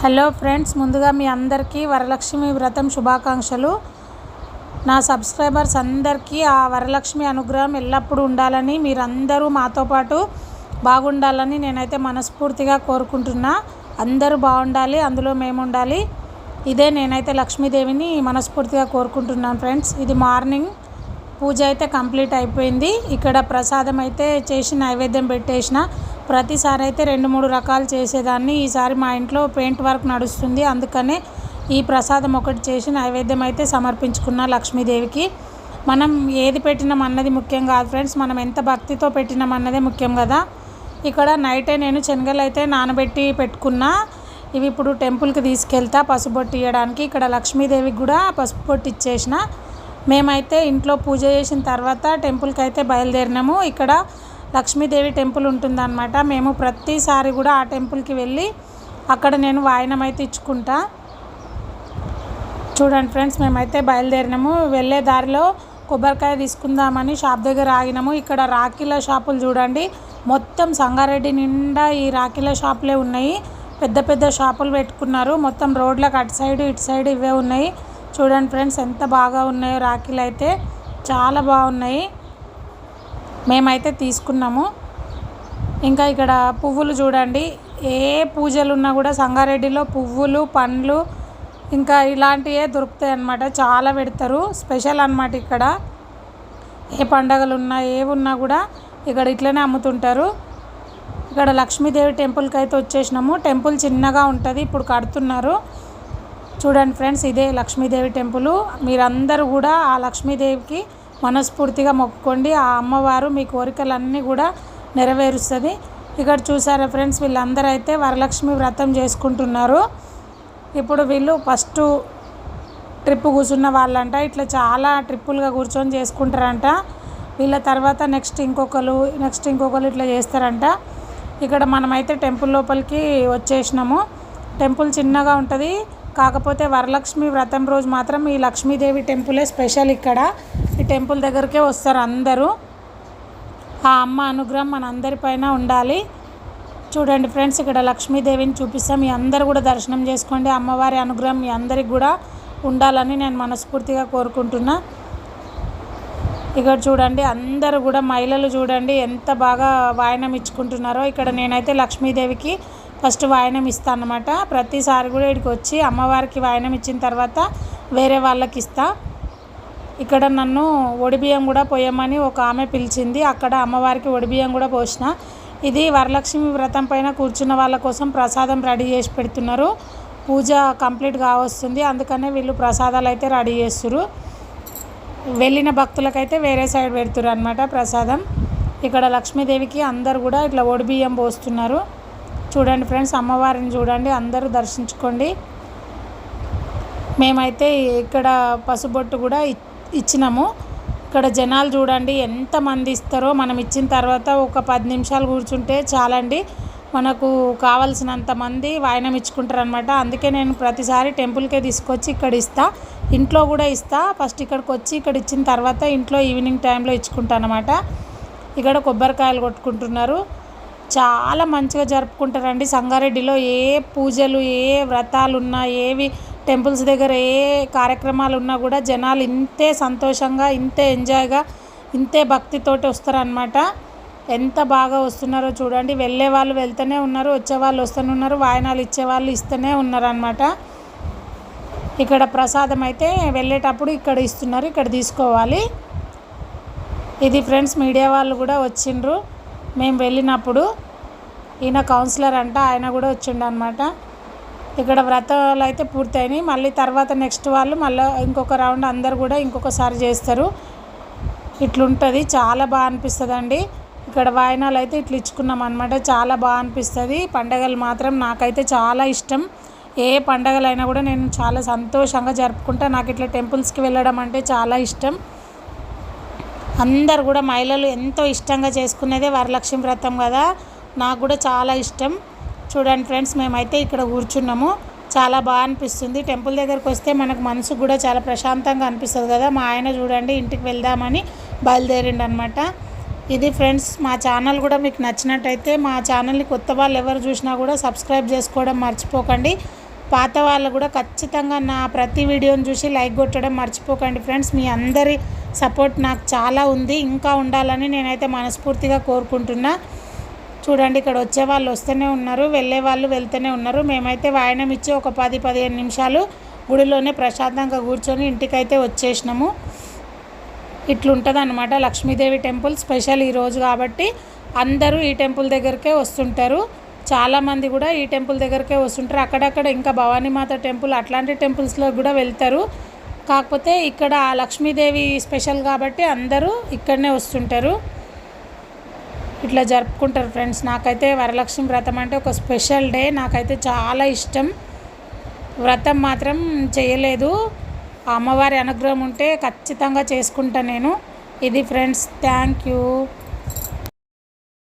Hello friends ముందుగా మీ అందరికీ వరలక్ష్మి వ్రతం శుభాకాంక్షలు. నా సబ్స్క్రైబర్స్ అందరికీ ఆ వరలక్ష్మి అనుగ్రహం ఎల్లప్పుడూ ఉండాలని మీరందరూ మాతో పాటు బాగుండాలని నేనైతే మనస్ఫూర్తిగా కోరుకుంటున్నా. అందరూ బాగుండాలి అందులో మేము ఉండాలి ఇదే నేనైతే లక్ష్మీదేవిని మనస్ఫూర్తిగా కోరుకుంటున్నాను ఫ్రెండ్స్. ఇది మార్నింగ్ పూజ అయితే కంప్లీట్ అయిపోయింది. ఇక్కడ ప్రసాదం అయితే చేసి నైవేద్యం పెట్టేసిన. ప్రతిసారి అయితే రెండు మూడు రకాలు చేసేదాన్ని. ఈసారి మా ఇంట్లో పెయింట్ వర్క్ నడుస్తుంది. అందుకనే ఈ ప్రసాదం ఒకటి చేసి నైవేద్యం అయితే సమర్పించుకున్న లక్ష్మీదేవికి. మనం ఏది పెట్టినాం అన్నది ముఖ్యం కాదు ఫ్రెండ్స్. మనం ఎంత భక్తితో పెట్టినాం అన్నదే ముఖ్యం కదా. ఇక్కడ నైటే నేను శనగలు అయితే నానబెట్టి పెట్టుకున్నా. ఇవి ఇప్పుడు టెంపుల్కి తీసుకెళ్తా పసుబొట్టు ఇవ్వడానికి ఇక్కడ లక్ష్మీదేవికి కూడా పసుపుబొట్టి ఇచ్చేసిన. మేమైతే ఇంట్లో పూజ చేసిన తర్వాత టెంపుల్కి అయితే బయలుదేరినాము. ఇక్కడ లక్ష్మీదేవి టెంపుల్ ఉంటుందన్నమాట. మేము ప్రతిసారి కూడా ఆ టెంపుల్కి వెళ్ళి అక్కడ నేను వాయనం అయితే ఇచ్చుకుంటా. చూడండి ఫ్రెండ్స్ మేమైతే బయలుదేరినాము. వెళ్ళే దారిలో కొబ్బరికాయ తీసుకుందామని షాప్ దగ్గర ఆగినాము. ఇక్కడ రాఖీల షాపులు చూడండి. మొత్తం సంగారెడ్డి నిండా ఈ రాఖీల షాపులే ఉన్నాయి. పెద్ద పెద్ద షాపులు పెట్టుకున్నారు. మొత్తం రోడ్లకు అటు సైడ్ ఇటు సైడ్ ఇవే ఉన్నాయి. చూడండి ఫ్రెండ్స్ ఎంత బాగా ఉన్నాయో రాఖీలు అయితే చాలా బాగున్నాయి. మేమైతే తీసుకున్నాము. ఇంకా ఇక్కడ పువ్వులు చూడండి. ఏ పూజలు ఉన్నా కూడా సంగారెడ్డిలో పువ్వులు పండ్లు ఇంకా ఇలాంటివే దొరుకుతాయి అన్నమాట. చాలా పెడతారు. స్పెషల్ అన్నమాట ఇక్కడ. ఏ పండగలు ఉన్నా ఏవున్నా కూడా ఇక్కడ ఇట్లనే అమ్ముతుంటారు. ఇక్కడ లక్ష్మీదేవి టెంపుల్కి అయితే వచ్చేసినాము. టెంపుల్ చిన్నగా ఉంటుంది. ఇప్పుడు కడుతున్నారు. చూడండి ఫ్రెండ్స్ ఇదే లక్ష్మీదేవి టెంపుల్. మీరందరూ కూడా ఆ లక్ష్మీదేవికి మనస్ఫూర్తిగా మొక్కుకోండి. ఆ అమ్మవారు మీ కోరికలన్నీ కూడా నెరవేరుస్తుంది. ఇక్కడ చూసారా ఫ్రెండ్స్ వీళ్ళందరూ అయితే వరలక్ష్మి వ్రతం చేసుకుంటున్నారు. ఇప్పుడు వీళ్ళు ఫస్ట్ ట్రిప్ కూర్చున్న వాళ్ళంట ఇట్లా చాలా ట్రిప్పులుగా కూర్చొని చేసుకుంటారంట. వీళ్ళ తర్వాత నెక్స్ట్ ఇంకొకరు నెక్స్ట్ ఇంకొకరు ఇట్లా చేస్తారంట. ఇక్కడ మనమైతే టెంపుల్ లోపలికి వచ్చేసినాము. టెంపుల్ చిన్నగా ఉంటుంది. కాకపోతే వరలక్ష్మి వ్రతం రోజు మాత్రం ఈ లక్ష్మీదేవి టెంపులే స్పెషల్ ఇక్కడ. ఈ టెంపుల్ దగ్గరికే వస్తారు అందరూ. ఆ అమ్మ అనుగ్రహం మన అందరిపైన ఉండాలి. చూడండి ఫ్రెండ్స్ ఇక్కడ లక్ష్మీదేవిని చూపిస్తాం. మీ అందరు కూడా దర్శనం చేసుకోండి. అమ్మవారి అనుగ్రహం మీ అందరికి కూడా ఉండాలని నేను మనస్ఫూర్తిగా కోరుకుంటున్నా. ఇక్కడ చూడండి అందరూ కూడా మహిళలు చూడండి ఎంత బాగా వాయనం ఇచ్చుకుంటున్నారో. ఇక్కడ నేనైతే లక్ష్మీదేవికి ఫస్ట్ వాయనం ఇస్తాను అనమాట ప్రతిసారి కూడా ఇక్కడికి వచ్చి అమ్మవారికి వాయనం ఇచ్చిన తర్వాత వేరే వాళ్ళకి ఇస్తా. ఇక్కడ నన్ను ఒడిబియ్యం కూడా పోయమని ఒక ఆమె పిలిచింది. అక్కడ అమ్మవారికి ఒడిబియ్యం కూడా పోసిన. ఇది వరలక్ష్మి వ్రతం పైన కూర్చున్న వాళ్ళ కోసం ప్రసాదం రెడీ చేసి పెడుతున్నారు. పూజ కంప్లీట్ కావస్తుంది. అందుకనే వీళ్ళు ప్రసాదాలు అయితే రెడీ చేస్తారు వెళ్ళిన భక్తులకైతే వేరే సైడ్ పెడుతున్నారు అనమాట ప్రసాదం. ఇక్కడ లక్ష్మీదేవికి అందరు కూడా ఇట్లా ఒడిబియ్యం పోస్తున్నారు. చూడండి ఫ్రెండ్స్ అమ్మవారిని చూడండి అందరూ దర్శించుకోండి. మేమైతే ఇక్కడ పసుబొట్టు కూడా ఇచ్చినాము. ఇక్కడ జనాలు చూడండి ఎంతమంది ఇస్తారో మనం ఇచ్చిన తర్వాత ఒక పది నిమిషాలు కూర్చుంటే చాలండి. మనకు కావలసినంత మంది వాయనం ఇచ్చుకుంటారు అనమాట అందుకే నేను ప్రతిసారి టెంపుల్కే తీసుకొచ్చి ఇక్కడ ఇస్తా. ఇంట్లో కూడా ఇస్తా. ఫస్ట్ ఇక్కడికి వచ్చి ఇక్కడ ఇచ్చిన తర్వాత ఇంట్లో ఈవినింగ్ టైంలో ఇచ్చుకుంటాను అనమాట ఇక్కడ కొబ్బరికాయలు కొట్టుకుంటున్నారు. చాలా మంచిగా జరుపుకుంటారండి. సంగారెడ్డిలో ఏ పూజలు ఏ వ్రతాలు ఉన్నా ఏవి టెంపుల్స్ దగ్గర ఏ కార్యక్రమాలు ఉన్నా కూడా జనాలు ఇంతే సంతోషంగా ఇంతే ఎంజాయ్గా ఇంతే భక్తితోటి వస్తారనమాట ఎంత బాగా వస్తున్నారో చూడండి. వెళ్ళే వాళ్ళు వెళ్తూనే ఉన్నారు వచ్చే వాళ్ళు వస్తూనే ఉన్నారు వాయనాలు ఇచ్చేవాళ్ళు ఇస్తూనే ఉన్నారనమాట ఇక్కడ ప్రసాదం అయితే వెళ్ళేటప్పుడు ఇక్కడ ఇస్తున్నారు ఇక్కడ తీసుకోవాలి. ఇది ఫ్రెండ్స్ మీడియా వాళ్ళు కూడా వచ్చిండ్రు. మేము వెళ్ళినప్పుడు ఈయన కౌన్సిలర్ అంట ఆయన కూడా వచ్చిండు అనమాట ఇక్కడ వ్రతాలు అయితే పూర్తయినాయి. మళ్ళీ తర్వాత నెక్స్ట్ వాళ్ళు మళ్ళీ ఇంకొక రౌండ్ అందరు కూడా ఇంకొకసారి చేస్తారు. ఇట్లుంటుంది. చాలా బాగా అనిపిస్తుంది అండి ఇక్కడ వాయనాలు అయితే ఇట్లా ఇచ్చుకున్నాం అనమాట చాలా బాగా అనిపిస్తుంది. పండగలు మాత్రం నాకైతే చాలా ఇష్టం. ఏ పండగలైనా కూడా నేను చాలా సంతోషంగా జరుపుకుంటా. నాకు ఇట్లా టెంపుల్స్కి వెళ్ళడం అంటే చాలా ఇష్టం. అందరు కూడా మహిళలు ఎంతో ఇష్టంగా చేసుకునేదే వరలక్ష్మి వ్రతం కదా. నాకు కూడా చాలా ఇష్టం. చూడండి ఫ్రెండ్స్ మేమైతే ఇక్కడ కూర్చున్నాము. చాలా బాగా అనిపిస్తుంది. టెంపుల్ దగ్గరికి వస్తే మనకు మనసు కూడా చాలా ప్రశాంతంగా అనిపిస్తుంది కదా. మా ఆయన చూడండి ఇంటికి వెళ్దామని బయలుదేరిండు అనమాట ఇది ఫ్రెండ్స్ మా ఛానల్ కూడా మీకు నచ్చినట్టయితే మా ఛానల్ని కొత్త వాళ్ళు ఎవరు చూసినా కూడా సబ్స్క్రైబ్ చేసుకోవడం మర్చిపోకండి. పాత వాళ్ళు కూడా ఖచ్చితంగా నా ప్రతి వీడియోని చూసి లైక్ కొట్టడం మర్చిపోకండి ఫ్రెండ్స్. మీ అందరి సపోర్ట్ నాకు చాలా ఉంది. ఇంకా ఉండాలని నేనైతే మనస్ఫూర్తిగా కోరుకుంటున్నా. చూడండి ఇక్కడ వచ్చే వాళ్ళు వస్తూనే ఉన్నారు వెళ్ళే వాళ్ళు వెళ్తూనే ఉన్నారు. మేమైతే వాయనం ఇచ్చి ఒక పది పదిహేను నిమిషాలు గుడిలోనే ప్రశాంతంగా కూర్చొని ఇంటికైతే వచ్చేసినాము. ఇట్లుంటుంది అనమాట లక్ష్మీదేవి టెంపుల్ స్పెషల్ ఈరోజు కాబట్టి అందరూ ఈ టెంపుల్ దగ్గరికే వస్తుంటారు. చాలామంది కూడా ఈ టెంపుల్ దగ్గరికే వస్తుంటారు. అక్కడక్కడ ఇంకా భవానీమాత టెంపుల్ అట్లాంటి టెంపుల్స్లో కూడా వెళ్తారు. కాకపోతే ఇక్కడ ఆ లక్ష్మీదేవి స్పెషల్ కాబట్టి అందరూ ఇక్కడనే వస్తుంటారు. ఇట్లా జరుపుకుంటారు ఫ్రెండ్స్. నాకైతే వరలక్ష్మి వ్రతం అంటే ఒక స్పెషల్ డే. నాకైతే చాలా ఇష్టం. వ్రతం మాత్రం చేయలేదు. అమ్మవారి అనుగ్రహం ఉంటే ఖచ్చితంగా చేసుకుంటా నేను. ఇది ఫ్రెండ్స్ థ్యాంక్ యూ.